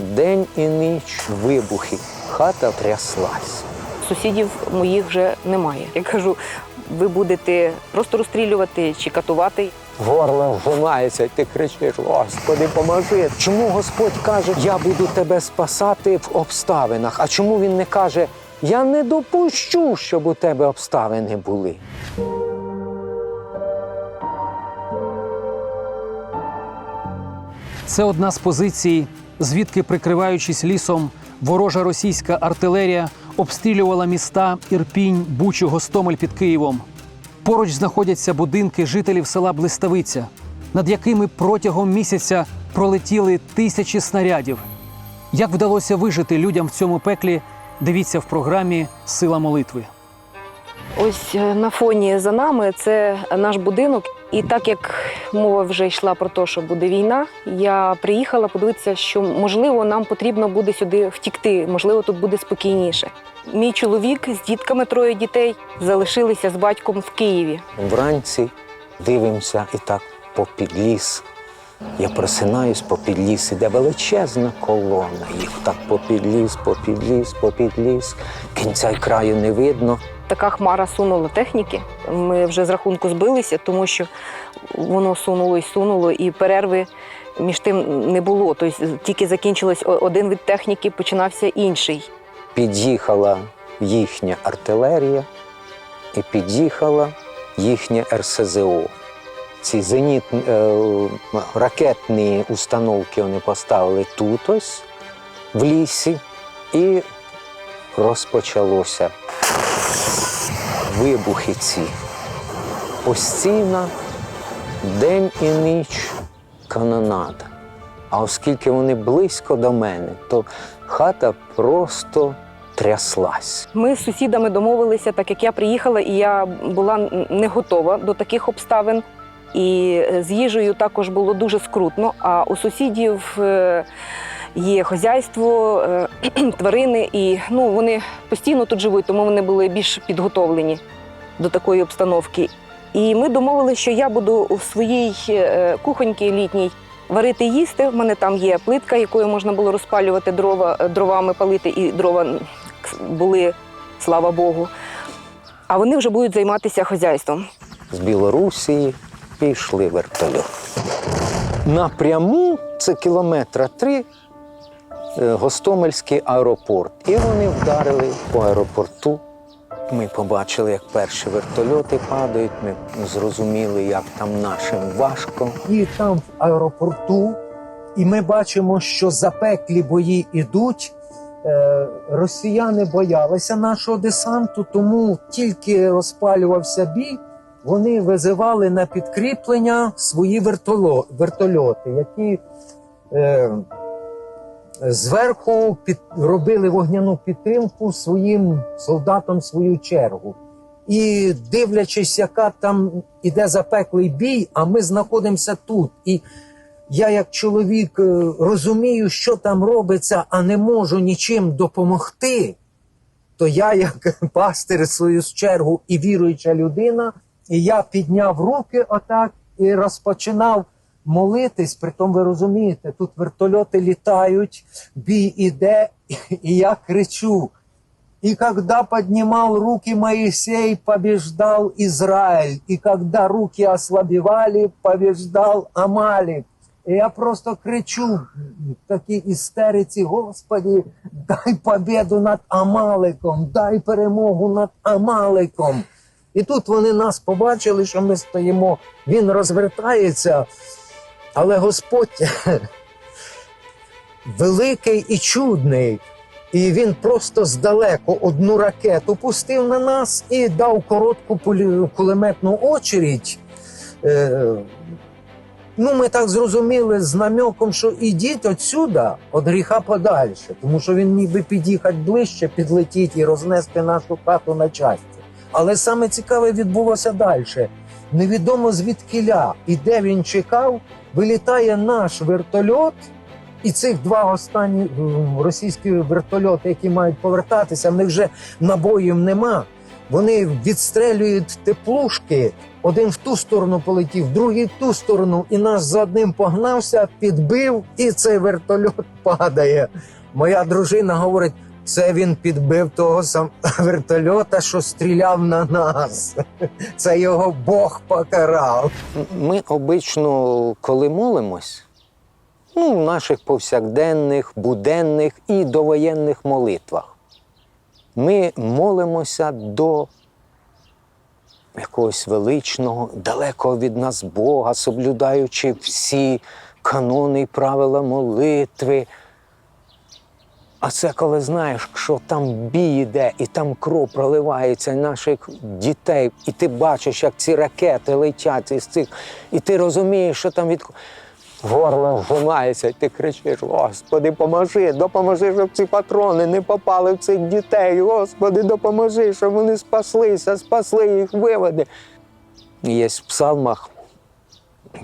день і ніч вибухи. Хата тряслась. Сусідів моїх вже немає. Я кажу, ви будете просто розстрілювати чи катувати. Горло вжимається, і ти кричиш: Господи, поможи. Чому Господь каже, я буду тебе спасати в обставинах? А чому він не каже, я не допущу, щоб у тебе обставини були? Це одна з позицій, звідки, прикриваючись лісом, ворожа російська артилерія обстрілювала міста Ірпінь, Бучу, Гостомель під Києвом. Поруч знаходяться будинки жителів села Блиставиця, над якими протягом місяця пролетіли тисячі снарядів. Як вдалося вижити людям в цьому пеклі, дивіться в програмі Сила молитви. Ось е, на фоні за нами це наш будинок. І так як мова вже йшла про те, що буде війна, я приїхала подивитися, що можливо нам потрібно буде сюди втікти, можливо, тут буде спокійніше. Мій чоловік з дітками троє дітей залишилися з батьком в Києві. Вранці дивимося і так попід ліс. Я просинаюсь попід ліс, іде величезна колона. Їх так попід ліс, попід ліс, попід ліс. Кінця й краю не видно. Така хмара сунула техніки. Ми вже з рахунку збилися, тому що воно сунуло і сунуло, і перерви між тим не було. Тобто тільки закінчилось один від техніки, починався інший. Під'їхала їхня артилерія і під'їхала їхнє РСЗО. Ці зеніт, е, ракетні установки вони поставили тут ось, в лісі, і розпочалося вибухи ці. Постійна день і ніч канонада. А оскільки вони близько до мене, то хата просто тряслась. Ми з сусідами домовилися, так як я приїхала, і я була не готова до таких обставин. І з їжею також було дуже скрутно. А у сусідів е, є хазяйство, е, тварини, і ну, вони постійно тут живуть, тому вони були більш підготовлені до такої обстановки. І ми домовилися, що я буду у своїй е, кухоньці літній варити їсти. У мене там є плитка, якою можна було розпалювати дрова, е, дровами палити, і дрова були, слава Богу. А вони вже будуть займатися хазяйством. З Білорусі пішли вертольот. Напряму це кілометра три Гостомельський аеропорт. І вони вдарили по аеропорту. Ми побачили, як перші вертольоти падають. Ми зрозуміли, як там нашим важко. і там в аеропорту, і ми бачимо, що запеклі бої йдуть. Е, Росіяни боялися нашого десанту, тому тільки розпалювався бій, вони визивали на підкріплення свої вертольоти, які е, зверху під, робили вогняну підтримку своїм солдатам свою чергу. І дивлячись, яка там іде запеклий бій, а ми знаходимося тут. І я, як чоловік, е, розумію, що там робиться, а не можу нічим допомогти. То я, як пастир, свою чергу і віруюча людина, і я підняв руки отак і розпочинав молитись. Притом ви розумієте, тут вертольоти літають, бій іде, і я кричу. И когда поднимал руки Моисей, побеждал Израиль. И когда руки ослабевали, побеждал Амалик. І я просто кричу в такій істериці: Господі, дай победу над Амаликом, дай перемогу над Амаликом. І тут вони нас побачили, що ми стоїмо. Він розвертається, але Господь великий і чудний. І він просто здалеку одну ракету пустив на нас і дав коротку кулеметну очередь. Е, ну, ми так зрозуміли з намеком, що ідіть отсюда, від гріха подальше, тому що він міг би під'їхати ближче, підлетіти і рознести нашу хату на часті. Але саме цікаве відбулося далі. Невідомо звідкиля і де він чекав, вилітає наш вертольот. І цих два останні російські вертольоти, які мають повертатися, в них вже набоїв нема. вони відстрелюють теплушки. Один в ту сторону полетів, другий в ту сторону, і наш за одним погнався, підбив, і цей вертольот падає. Моя дружина говорить: це він підбив того сам вертольота, що стріляв на нас. Це його Бог покарав. Ми обично, коли молимось, ну, в наших повсякденних, буденних і довоєнних молитвах, ми молимося до якогось величного, далекого від нас Бога, соблюдаючи всі канони і правила молитви. А це коли знаєш, що там бій іде, і там кров проливається наших дітей, і ти бачиш, як ці ракети летять із цих, і ти розумієш, що там від горло вжимається, і ти кричиш: Господи, поможи, допоможи, щоб ці патрони не попали в цих дітей. Господи, допоможи, щоб вони спаслися, спасли їх, виведи. Є в псалмах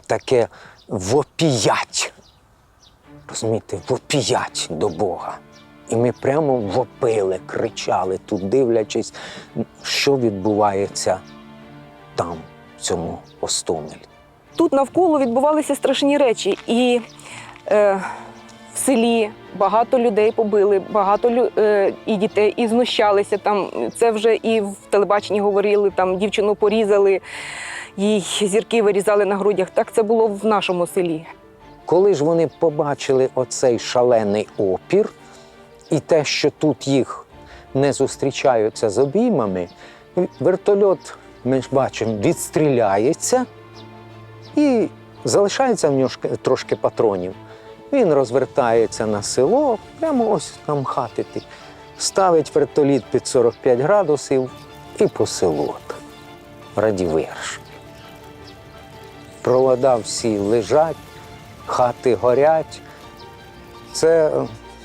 таке вопіять. Розумієте, вопіять до Бога. І ми прямо вопили, кричали тут, дивлячись, що відбувається там, в цьому Остомелі. Тут навколо відбувалися страшні речі, і е, в селі багато людей побили, багато лю- е, і дітей, і знущалися там. Це вже і в телебаченні говорили, там дівчину порізали, їй зірки вирізали на грудях. Так це було в нашому селі. Коли ж вони побачили оцей шалений опір і те, що тут їх не зустрічаються з обіймами, вертольот, ми ж бачимо, відстріляється і залишається в нього трошки патронів. Він розвертається на село, прямо ось там хатити, ставить вертоліт під 45 градусів і по селу. от. Радівирш. Провода всі лежать, хати горять. Це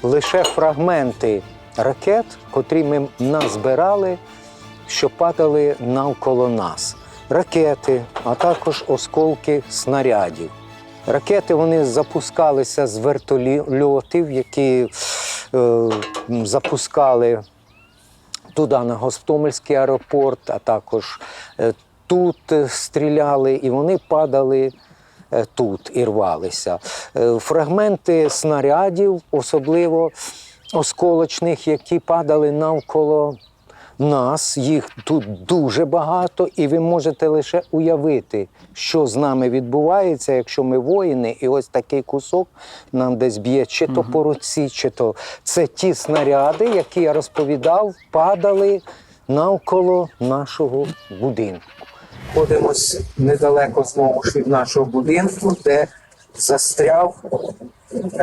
лише фрагменти ракет, котрі ми назбирали, що падали навколо нас. Ракети, а також осколки снарядів. Ракети вони запускалися з вертольотів, які е, запускали туди на Гостомельський аеропорт, а також е, тут стріляли, і вони падали тут і рвалися. Е, Фрагменти снарядів, особливо осколочних, які падали навколо нас, їх тут дуже багато, і ви можете лише уявити, що з нами відбувається, якщо ми воїни, і ось такий кусок нам десь б'є, чи то по руці, чи то це ті снаряди, які я розповідав, падали навколо нашого будинку. Ходимось недалеко знову ж від нашого будинку, де застряв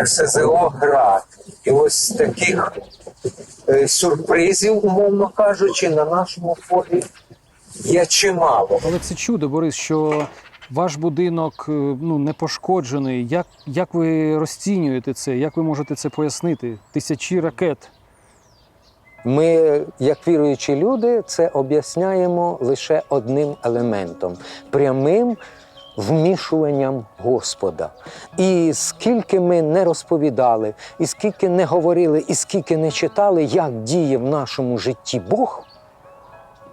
СЗО град. І ось таких е, сюрпризів, умовно кажучи, на нашому полі є чимало. Але це чудо, Борис, що ваш будинок е, ну, не пошкоджений. Як, як ви розцінюєте це? Як ви можете це пояснити? Тисячі ракет. Ми, як віруючі люди, це об'ясняємо лише одним елементом прямим вмішуванням Господа. І скільки ми не розповідали, і скільки не говорили, і скільки не читали, як діє в нашому житті Бог.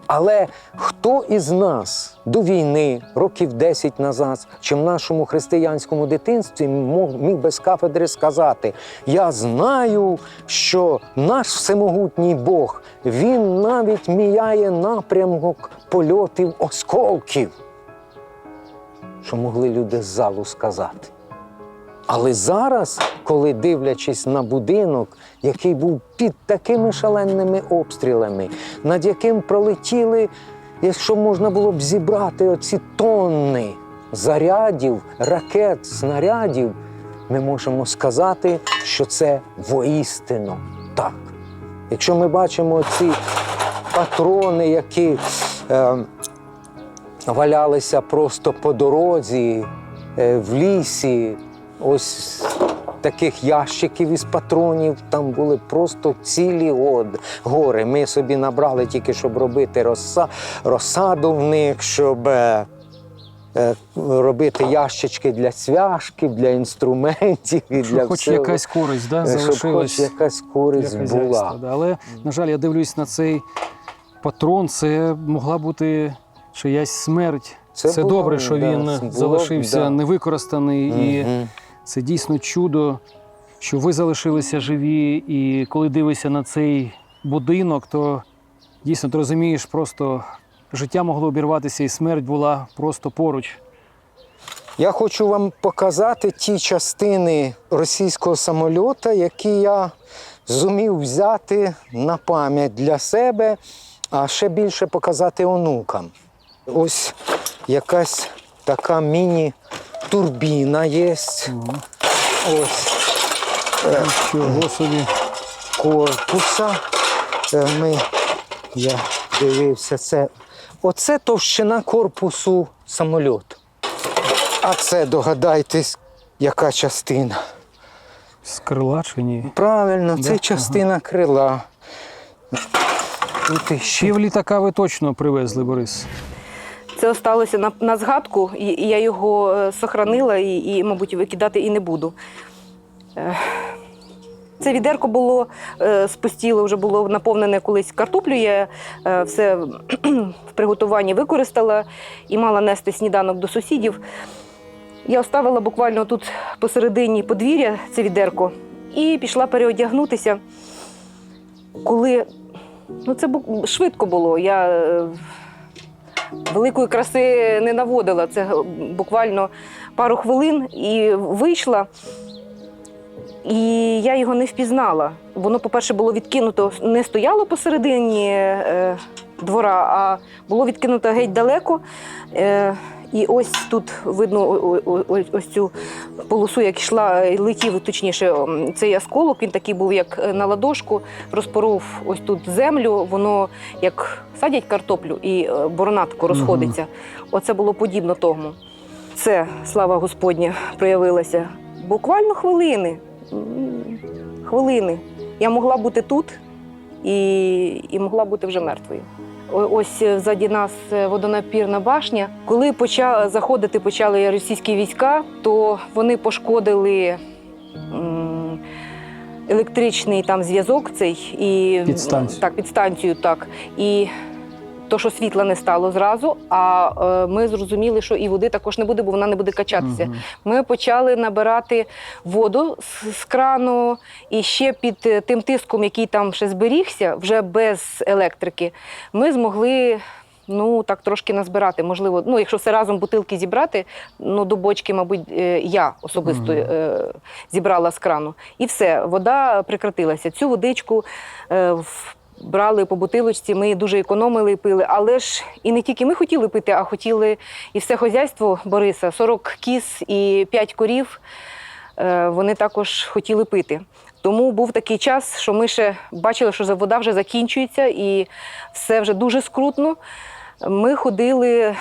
Але хто із нас до війни, років 10 назад, чи в нашому християнському дитинстві міг без кафедри сказати: Я знаю, що наш всемогутній Бог, він навіть міяє напрямок польотів осколків, що могли люди з залу сказати. Але зараз, коли дивлячись на будинок, який був під такими шаленими обстрілами, над яким пролетіли, якщо можна було б зібрати оці тонни зарядів, ракет, снарядів, ми можемо сказати, що це воістину так. Якщо ми бачимо ці патрони, які е, валялися просто по дорозі, е, в лісі. Ось таких ящиків із патронів там були просто цілі гори. Ми собі набрали тільки, щоб робити розса, розсаду в них, щоб е, е, робити ящички для цвяшків, для інструментів і для Щоб хоч всього. якась користь да, Е, щоб залишилась хоч якась користь для була. Да. Але, на жаль, я дивлюсь на цей патрон це могла бути чиясь смерть. Це, Це було, добре, що да, він було, залишився да. невикористаний, і Мгм. Це дійсно чудо, що ви залишилися живі. І коли дивишся на цей будинок, то дійсно ти розумієш, просто життя могло обірватися, і смерть була просто поруч. Я хочу вам показати ті частини російського самольота, які я зумів взяти на пам'ять для себе, а ще більше показати онукам. Ось якась така міні-турбіна є. Ось Нічого собі. корпуса. Е, Ми, я дивився, це. Оце товщина корпусу самольоту. А це догадайтесь, яка частина. З крила чи ні? Правильно, це Да? частина крила. Тут. Ще в літака ви точно привезли, Борис. Це осталося на, на згадку, і, я його е, сохранила і, і, мабуть, викидати і не буду. Е, Це відерко було е, спустіло, вже було наповнене колись картоплю. Я все в приготуванні використала і мала нести сніданок до сусідів. Я оставила буквально тут посередині подвір'я це відерко і пішла переодягнутися. Коли ну, це швидко було. Я великої краси не наводила. Це буквально пару хвилин і вийшла. І я його не впізнала. Воно, по-перше, було відкинуто, не стояло посередині е, двора, а було відкинуто геть далеко. І ось тут видно ось цю полосу, як йшла, е, летів, точніше, цей осколок, він такий був, як е, на ладошку, розпоров ось тут землю, воно як садять картоплю і е, борона тако розходиться. Оце було подібно тому. Це, слава Господня, проявилася. Буквально хвилини. Хвилини. Я могла бути тут і, і могла бути вже мертвою. Ось е, ззаді нас е, водонапірна башня. Коли почали заходити почали російські війська, то вони пошкодили електричний там зв'язок цей і Підстанцію. так, підстанцію, так. І то, що світла не стало зразу, а е, ми зрозуміли, що і води також не буде, бо вона не буде качатися. Мгм. Ми почали набирати воду з, з крану, і ще під е, тим тиском, який там ще зберігся, вже без електрики, ми змогли. Ну, так трошки назбирати. Можливо, ну, якщо все разом бутилки зібрати, ну до бочки, мабуть, е, я особисто Мгм. е, зібрала з крану. І все, вода прекратилася. Цю водичку в- брали по бутилочці, ми дуже економили і пили. Але ж і не тільки ми хотіли пити, а хотіли і все хозяйство Бориса, 40 кіз і 5 корів. е, Вони також хотіли пити. Тому був такий час, що ми ще бачили, що вода вже закінчується і все вже дуже скрутно. Ми ходили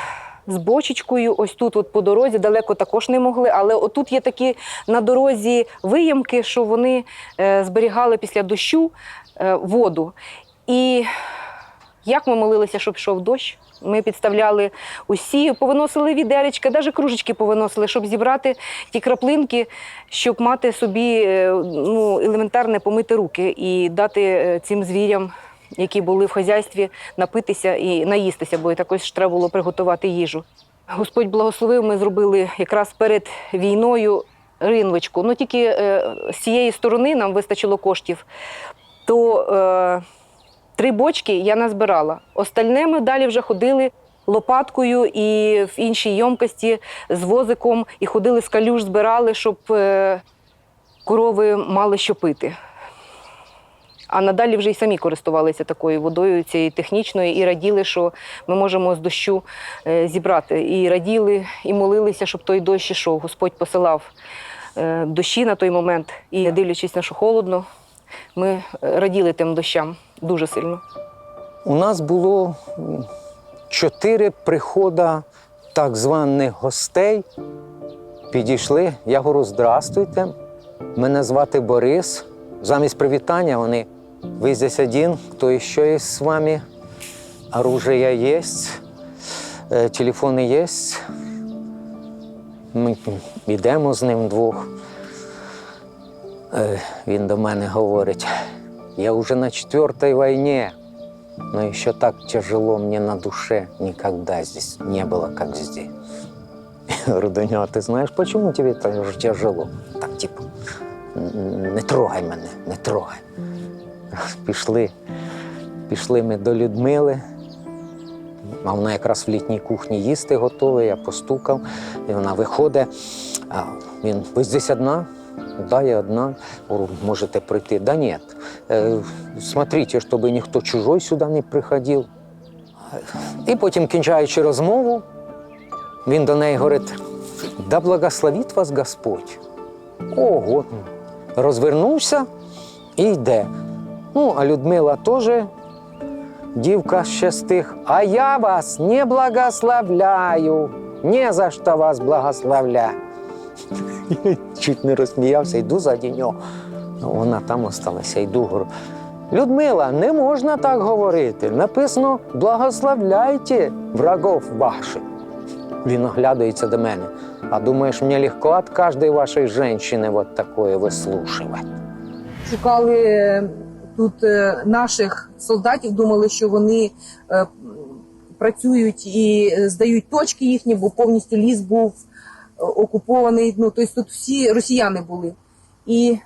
з бочечкою, ось тут, от по дорозі, далеко також не могли. Але отут є такі на дорозі виямки, що вони е, зберігали після дощу е, воду. І як ми молилися, щоб йшов дощ, ми підставляли усі, повиносили відеречка, навіть кружечки повиносили, щоб зібрати ті краплинки, щоб мати собі е, ну, елементарне помити руки і дати е, цим звірям, які були в хазяйстві, напитися і наїстися, бо також треба було приготувати їжу. Господь благословив, ми зробили якраз перед війною ринвочку. Ну тільки е, з цієї сторони нам вистачило коштів. То е, три бочки я назбирала. Остальне ми далі вже ходили лопаткою і в іншій йомкості з возиком, і ходили з калюш, збирали, щоб е, корови мали що пити. А надалі вже й самі користувалися такою водою, цією технічною, і раділи, що ми можемо з дощу е, зібрати. І раділи, і молилися, щоб той дощ ішов. Господь посилав е, дощі на той момент. І дивлячись на що холодно, ми раділи тим дощам дуже сильно. У нас було чотири прихода так званих гостей. Підійшли. Я говорю, здрастуйте. Мене звати Борис. Замість привітання вони ви здесь один, хто ще є з вами? Оружие є, е, телефони є. Ми йдемо з ним двох. Е, Він до мене говорить: я вже на четвертій війні. но еще так тяжело мне на душе никогда здесь не было, как здесь. Я говорю, Даня, а ты знаешь, почему тебе так же тяжело? Так, «Н- не трогай мене, не трогай. Пішли, пішли ми до Людмили. А вона якраз в літній кухні їсти готова, я постукав, і вона виходить. А він, ви здесь одна? Да, я одна. Говорю, можете прийти. Да нет. Е, смотрите, щоб ніхто чужой сюди не приходив. І потім, кінчаючи розмову, він до неї говорить: да благословить вас Господь. Ого. Розвернувся і йде. Ну, а Людмила теж дівка ще з тих. А я вас не благословляю. Не за що вас благословляю. Чуть не розсміявся, йду заді нього. Вона там осталася, йду говорю. Людмила, не можна так говорити. Написано благословляйте врагов ваших. Він оглядується до мене. А думаєш, мені легко від кожної вашої жінки вот такое вислушувати? шукали е, тут е, наших солдатів, думали, що вони е, працюють і здають точки їхні, бо повністю ліс був окупований. Ну тобто тут всі росіяни були. І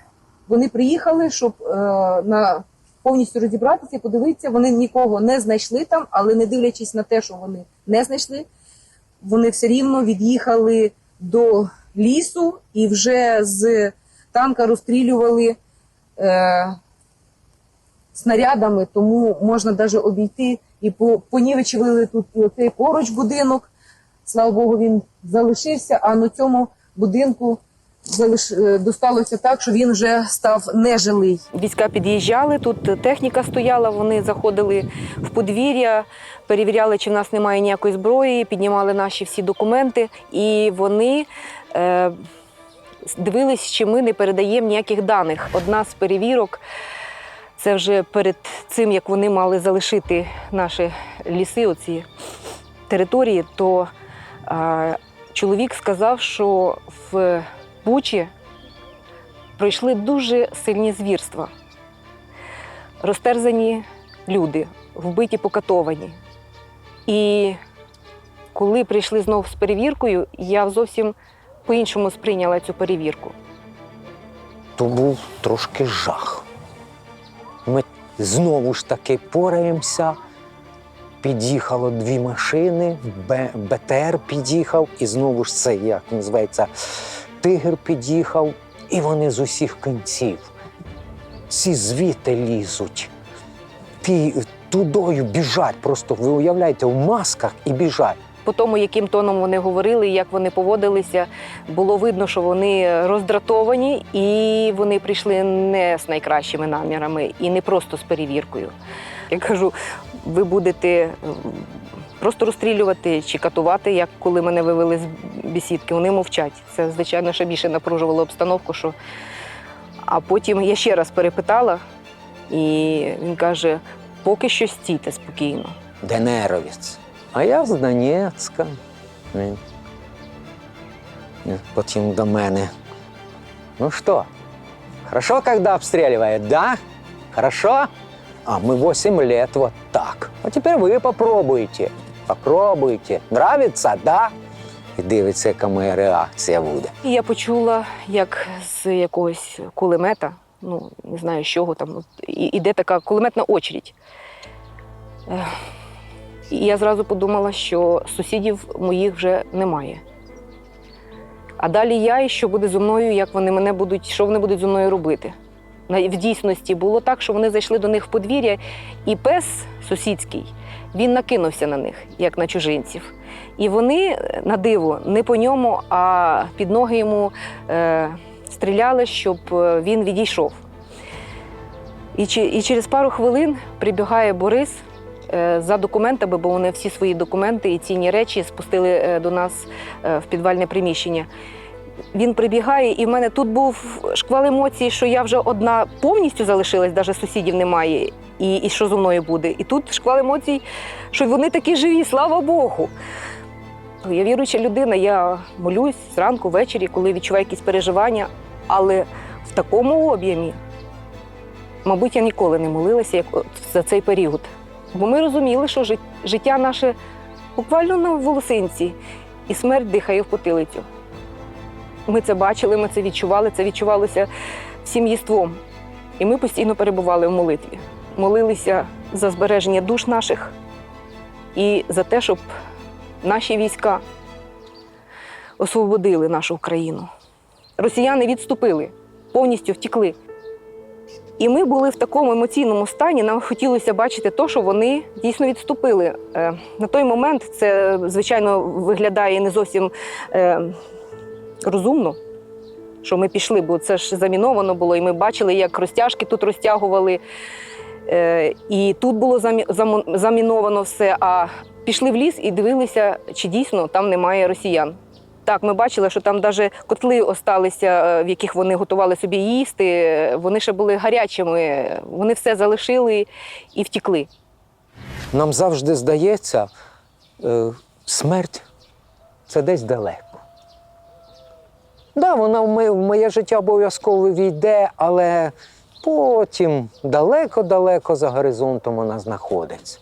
вони приїхали, щоб е, на повністю розібратися і подивитися. Вони нікого не знайшли там, але не дивлячись на те, що вони не знайшли, вони все рівно від'їхали до лісу і вже з танка розстрілювали е, снарядами, тому можна навіть обійти і по- понівечили тут і поруч будинок. Слава Богу, він залишився, а на цьому будинку залиш... е, досталося так, що він вже став нежилий. Війська під'їжджали, тут техніка стояла, вони заходили в подвір'я, перевіряли, чи в нас немає ніякої зброї, піднімали наші всі документи, і вони. Е, дивились, чи ми не передаємо ніяких даних. Одна з перевірок це вже перед цим, як вони мали залишити наші ліси, оці території, то а, чоловік сказав, що в Бучі пройшли дуже сильні звірства. Розтерзані люди, вбиті, покатовані. І коли прийшли знов з перевіркою, я зовсім по-іншому сприйняла цю перевірку. то був трошки жах. Ми знову ж таки пораємося. Під'їхало дві машини, БТР під'їхав, і знову ж це, як називається, тигр під'їхав, і вони з усіх кінців. Ці звідти лізуть. Ті тудою біжать, просто ви уявляєте, в масках і біжать. По тому, яким тоном вони говорили, як вони поводилися, було видно, що вони роздратовані і вони прийшли не з найкращими намірами і не просто з перевіркою. Я кажу, ви будете просто розстрілювати чи катувати, як коли мене вивели з бесідки. Вони мовчать. Це, звичайно, ще більше напружувало обстановку. Що... А потім я ще раз перепитала, і він каже: поки що стійте спокійно. Денеровець. А я з Донецька. Потім до мене. Ну що, хорошо, когда обстреливает, да? Хорошо? А мы 8 лет вот так. А теперь вы попробуйте. Попробуйте. Нравится, да? І дивиться, яка моя реакція буде. І я почула, як з якогось кулемета, ну не знаю з чого там, іде така кулеметна очередь. І я зразу подумала, що сусідів моїх вже немає. А далі я і що буде зі мною, як вони мене будуть, що вони будуть зі мною робити. В дійсності було так, що вони зайшли до них в подвір'я, і пес сусідський він накинувся на них, як на чужинців. І вони на диво не по ньому, а під ноги йому е, стріляли, щоб е, він відійшов. І, і через пару хвилин прибігає Борис е, за документами, бо вони всі свої документи і цінні речі спустили е, до нас е, в підвальне приміщення. Він прибігає, і в мене тут був шквал емоцій, що я вже одна повністю залишилась, навіть сусідів немає, і, і що зі мною буде. І тут шквал емоцій, що вони такі живі, слава Богу. Я віруюча людина, я молюсь зранку, ввечері, коли відчуваю якісь переживання, але в такому об'ємі, мабуть, я ніколи не молилася як за цей період. Бо ми розуміли, що життя наше буквально на волосинці, і смерть дихає в потилицю. Ми це бачили, ми це відчували, це відчувалося всім єством. І ми постійно перебували в молитві. Молилися за збереження душ наших і за те, щоб наші війська освободили нашу Україну. Росіяни відступили, повністю втікли. І ми були в такому емоційному стані. Нам хотілося бачити те, що вони дійсно відступили. Е, На той момент це, звичайно, виглядає не зовсім е, розумно, що ми пішли, бо це ж заміновано було, і ми бачили, як розтяжки тут розтягували. Е, І тут було заміновано все. А пішли в ліс і дивилися, чи дійсно там немає росіян. Так, ми бачили, що там навіть котли осталися, е, в яких вони готували собі їсти. Вони ще були гарячими. Вони все залишили і втікли. Нам завжди здається, е, смерть це десь далеко. Да, вона в моє, життя обов'язково війде, але потім далеко-далеко за горизонтом вона знаходиться.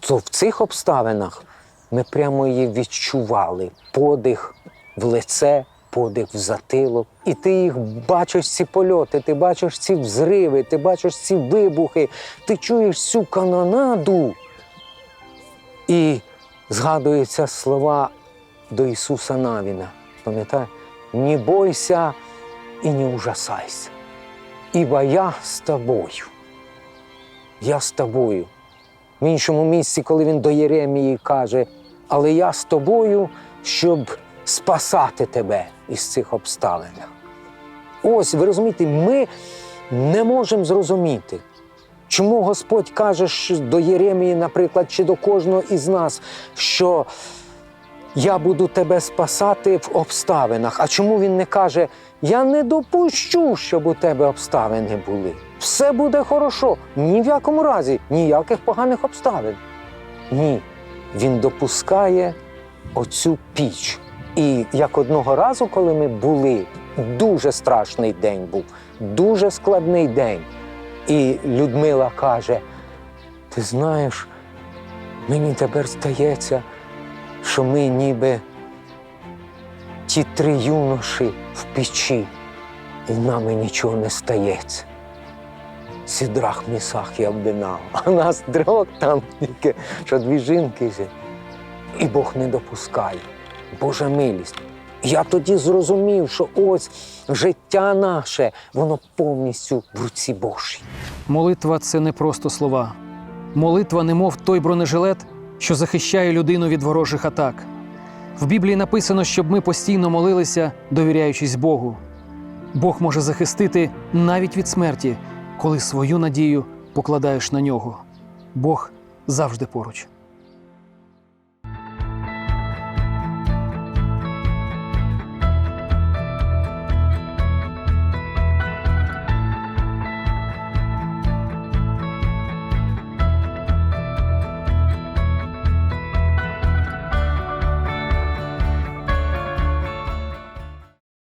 То в цих обставинах ми прямо її відчували. Подих в лице, подих в затилок. І ти їх бачиш ці польоти, ти бачиш ці взриви, ти бачиш ці вибухи, ти чуєш цю канонаду. І згадуються слова до Ісуса Навіна. Пам'ятаєш? Не бойся і не ужасайся. Ібо я з тобою. Я з тобою. В іншому місці, коли він до Єремії каже, але я з тобою, щоб спасати тебе із цих обставин. Ось, ви розумієте, ми не можемо зрозуміти, чому Господь каже до Єремії, наприклад, чи до кожного із нас, що я буду тебе спасати в обставинах. А чому він не каже, я не допущу, щоб у тебе обставини були. Все буде хорошо. Ні в якому разі, ніяких поганих обставин. Ні. Він допускає оцю піч. І як одного разу, коли ми були, дуже страшний день був, дуже складний день. І Людмила каже: ти знаєш, мені тепер здається, що ми ніби ті три юноші в печі, і нами нічого не стається. Сідрах місах я обдинав, а нас трьох там тільки, що дві жінки. І Бог не допускає. Божа милість. Я тоді зрозумів, що ось життя наше, воно повністю в руці Божій. Молитва це не просто слова. Молитва, немов той бронежилет, що захищає людину від ворожих атак. В Біблії написано, щоб ми постійно молилися, довіряючись Богу. Бог може захистити навіть від смерті, коли свою надію покладаєш на нього. Бог завжди поруч.